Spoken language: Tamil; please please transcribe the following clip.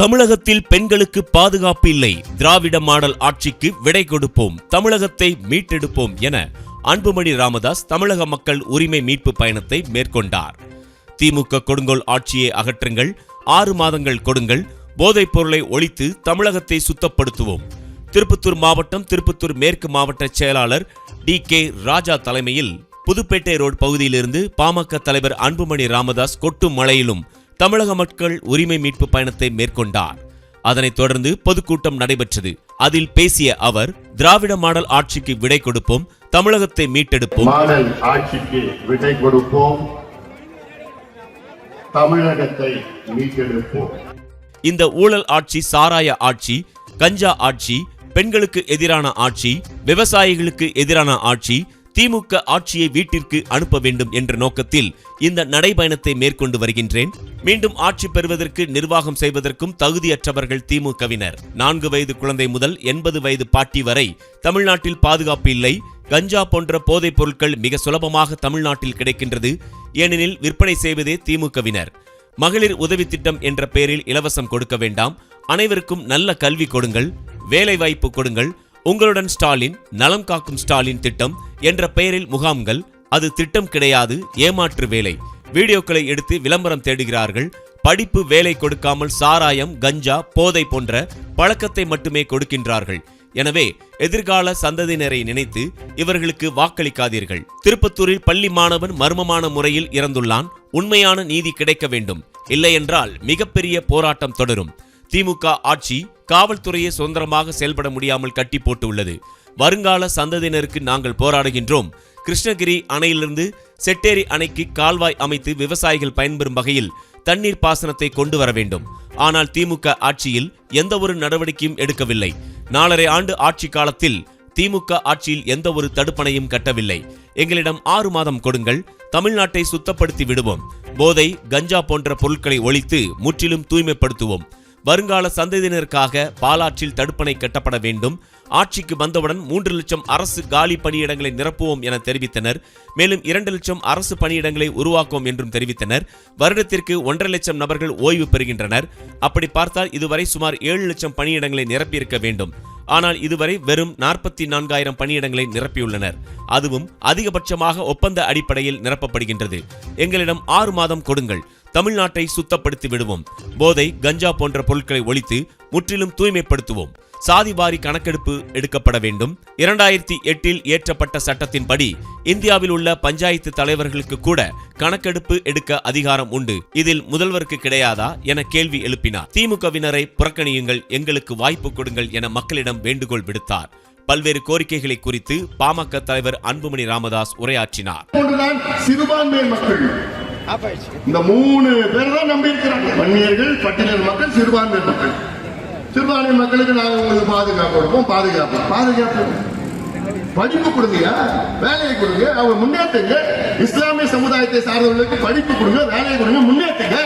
தமிழகத்தில் பெண்களுக்கு பாதுகாப்பு இல்லை. திராவிட மாடல் ஆட்சிக்கு விடை கொடுப்போம். தமிழகத்தை மீட்டெடுப்போம் என அன்புமணி ராமதாஸ் தமிழக மக்கள் உரிமை மீட்பு பயணத்தை மேற்கொண்டார். திமுக கொடுங்கோல் ஆட்சியை அகற்றுங்கள். ஆறு மாதங்கள் கொடுங்கள். போதைப் பொருளை ஒழித்து தமிழகத்தை சுத்தப்படுத்துவோம். திருப்பத்தூர் மாவட்டம் திருப்பத்தூர் மேற்கு மாவட்ட செயலாளர் டி கே ராஜா தலைமையில் புதுப்பேட்டை ரோடு பகுதியிலிருந்து பாமக தலைவர் அன்புமணி ராமதாஸ் கொட்டும் மழையிலும் தமிழக மக்கள் உரிமை மீட்பு பயணத்தை மேற்கொண்டார். அதனைத் தொடர்ந்து பொதுக்கூட்டம் நடைபெற்றது. அதில் பேசிய அவர் திராவிட மாடல் ஆட்சிக்கு விடை கொடுப்போம் தமிழகத்தை மீட்டெடுப்போம். மாடல் ஆட்சிக்கு விடை கொடுப்போம் தமிழகத்தை மீட்டெடுப்போம். இந்த ஊழல் ஆட்சி சாராய ஆட்சி கஞ்சா ஆட்சி பெண்களுக்கு எதிரான ஆட்சி விவசாயிகளுக்கு எதிரான ஆட்சி திமுக ஆட்சியை வீட்டிற்கு அனுப்ப வேண்டும் என்ற நோக்கத்தில் இந்த நடைபயணத்தை மேற்கொண்டு வருகின்றேன். மீண்டும் ஆட்சி பெறுவதற்கு நிர்வாகம் செய்வதற்கும் தகுதியற்றவர்கள் திமுகவினர். நான்கு வயது குழந்தை முதல் எண்பது வயது பாட்டி வரை தமிழ்நாட்டில் பாதுகாப்பு இல்லை. கஞ்சா போன்ற போதைப் பொருட்கள் மிக சுலபமாக தமிழ்நாட்டில் கிடைக்கின்றது. ஏனெனில் விற்பனை செய்வதே திமுகவினர். மகளிர் உதவி திட்டம் என்ற பெயரில் இலவசம் கொடுக்க வேண்டாம். அனைவருக்கும் நல்ல கல்வி கொடுங்கள். வேலை வாய்ப்பு கொடுங்கள். உங்களுடன் ஸ்டாலின் நலம் காக்கும் ஸ்டாலின் திட்டம் என்ற பெயரில் முகாம்கள் அது திட்டம் கிடையாது ஏமாற்று வேலை. வீடியோக்களை எடுத்து விளம்பரம் தேடுகிறார்கள். படிப்பு வேலை கொடுக்காமல் சாராயம் கஞ்சா போதை போன்ற பழக்கத்தை மட்டுமே கொடுக்கின்றார்கள். எனவே எதிர்கால சந்ததியினரை நினைத்து இவர்களுக்கு வாக்களிக்காதீர்கள். திருப்பத்தூரில் பள்ளி மாணவன் மர்மமான முறையில் இறந்துள்ளான். உண்மையான நீதி கிடைக்க வேண்டும். இல்லையென்றால் மிகப்பெரிய போராட்டம் தொடரும். திமுக ஆட்சி காவல்துறையை சுதந்திரமாக செயல்பட முடியாமல் கட்டி போட்டு உள்ளது வருங்கால சந்ததியினருக்கு நாங்கள் போராடுகின்றோம். கிருஷ்ணகிரி அணையிலிருந்து செட்டேரி அணைக்கு கால்வாய் அமைத்து விவசாயிகள் பயன்பெறும் வகையில் தண்ணீர் பாசனத்தை கொண்டு வர வேண்டும். ஆனால் திமுக ஆட்சியில் எந்த ஒரு நடவடிக்கையும் எடுக்கவில்லை. நாலரை ஆண்டு ஆட்சி காலத்தில் திமுக ஆட்சியில் எந்த ஒரு தடுப்பணையும் கட்டவில்லை. எங்களிடம் ஆறு மாதம் கொடுங்கள். தமிழ்நாட்டை சுத்தப்படுத்தி விடுவோம். போதை கஞ்சா போன்ற பொருட்களை ஒழித்து முற்றிலும் தூய்மைப்படுத்துவோம். வருங்கால சந்ததியினருக்காக பாலாற்றில் தடுப்பணை கட்டப்பட வேண்டும். ஆட்சிக்கு வந்தவுடன் மூன்று லட்சம் அரசு காலி பணியிடங்களை நிரப்புவோம் என தெரிவித்தனர். மேலும் இரண்டு லட்சம் அரசு பணியிடங்களை உருவாக்குவோம் என்றும் தெரிவித்தனர். வருடத்திற்கு ஒன்றரை லட்சம் நபர்கள் ஓய்வு பெறுகின்றனர். அப்படி பார்த்தால் இதுவரை சுமார் ஏழு லட்சம் பணியிடங்களை நிரப்பியிருக்க வேண்டும். ஆனால் இதுவரை வெறும் நாற்பத்தி நான்காயிரம் பணியிடங்களை நிரப்பியுள்ளனர். அதுவும் அதிகபட்சமாக ஒப்பந்த அடிப்படையில் நிரப்பப்படுகின்றது. எங்களிடம் ஆறு மாதம் கொடுங்கள். தமிழ்நாட்டை சுத்தப்படுத்தி விடுவோம் போதை கஞ்சா போன்ற பொருட்களை ஒழித்து முற்றிலும் தூய்மைப்படுத்துவோம். சாதிவாரி கணக்கெடுப்பு எடுக்கப்பட வேண்டும். இரண்டாயிரத்தி எட்டில் இயற்றப்பட்ட சட்டத்தின்படி இந்தியாவில் உள்ள பஞ்சாயத்து தலைவர்களுக்கு கூட கணக்கெடுப்பு எடுக்க அதிகாரம் உண்டு. இதில் முதல்வருக்கு கிடையாதா என கேள்வி எழுப்பினார். திமுகவினரை புறக்கணியுங்கள் எங்களுக்கு வாய்ப்பு கொடுங்கள் என மக்களிடம் வேண்டுகோள் விடுத்தார். பல்வேறு கோரிக்கைகளை குறித்து பாமக தலைவர் அன்புமணி ராமதாஸ் உரையாற்றினார். இந்த மூணு பேர் தான் நம்பி இருக்கிறாங்க. வன்னியர்கள் பட்டினர் மக்கள் சிறுபான்மை மக்கள். சிறுபான்மை மக்களுக்கு நாங்கள் உங்களுக்கு பாதுகாப்பு கொடுப்போம் பாதுகாப்பு. பாதுகாப்பு. படிப்பு கொடுங்கயா வேலையை கொடுங்க. அவங்க முன்னேற்றுங்க இஸ்லாமிய சமுதாயத்தை சார்ந்தவர்களுக்கு படிப்பு கொடுங்க வேலையை கொடுங்க முன்னேற்றுங்க